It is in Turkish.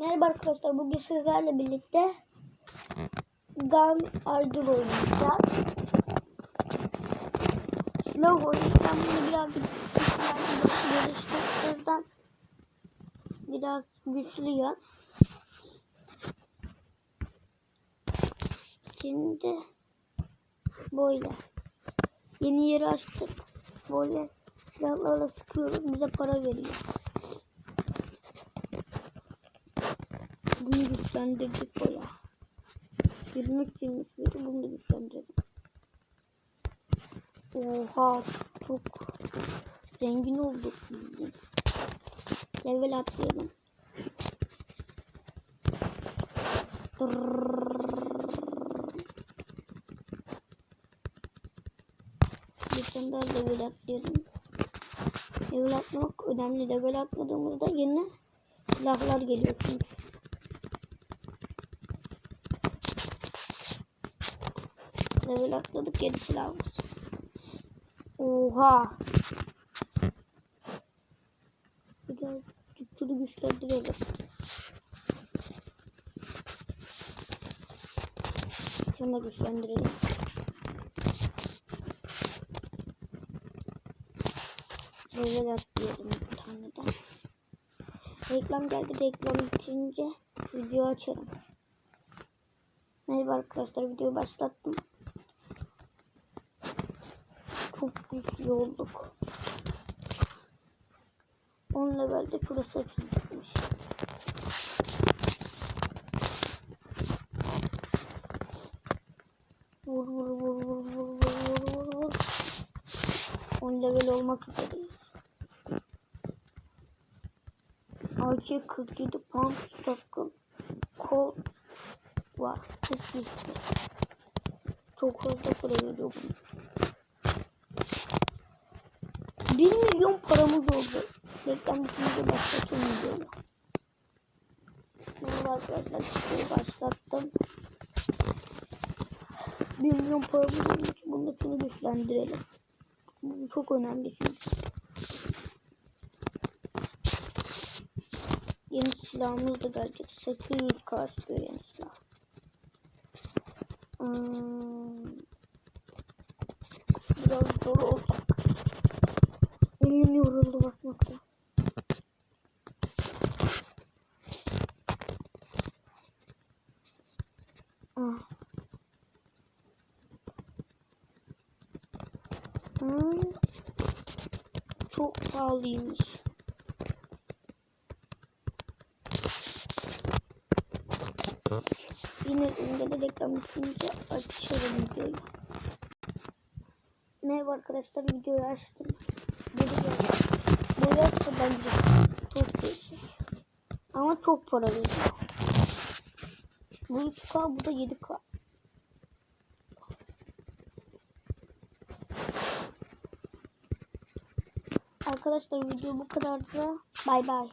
Merhaba arkadaşlar bugün sizlerle birlikte Gun Idol oynayacağız. Slow oyun. Ben bunu birazcık geliştirdim. Biraz güçlüyüm. Şimdi böyle. Yeni yeri açtık. Böyle silahlarla sıkıyoruz. Bize para veriyor. Bunu güçlendirdik baya. 23 23 dedi bunu da güçlendirdik. Oha çok zengin olduk biz. Level atlayalım. Tane daha level atlayalım. Level atlamak önemli. Level atladığımızda yeni silahlar geliyor çünkü. Level atladık 7 silahımız. Oha. Biraz güçlü güçlendirelim. Da güçlendirelim. Böyle atlayalım bir tane daha. Reklam geldi. Reklam bitince video açarım. Merhaba arkadaşlar video başlattım. Çok güçlü olduk. 10 levelde şurası açılmış. Vur vur vur vur vur vur vur vur vur. 10 level olmak üzereyiz. AC 47 pump takım kol var. Çok güçlü. Çok para veriyor bunu. 1 milyon paramız oldu. Reklam bitince başlatayım videoyu. Merhaba arkadaşlar videoyu başlattım. 1 milyon paramız olmuş. Bunu şunu güçlendirelim. Bu çok önemli çünkü. Yeni silahımız da gelecek. 800 kastıyor yeni silah. Hmm. Biraz zor olacak. Hmm. Çok pahalıymış. Yine önünde de reklam bitince açarım videoyu. Merhaba arkadaşlar videoyu açtım. Geldim. Böyle açsa bence çok değişik. Ama çok para veriyor. Bu 3K bu da 7K. Arkadaşlar video bu kadardı. Bay bay.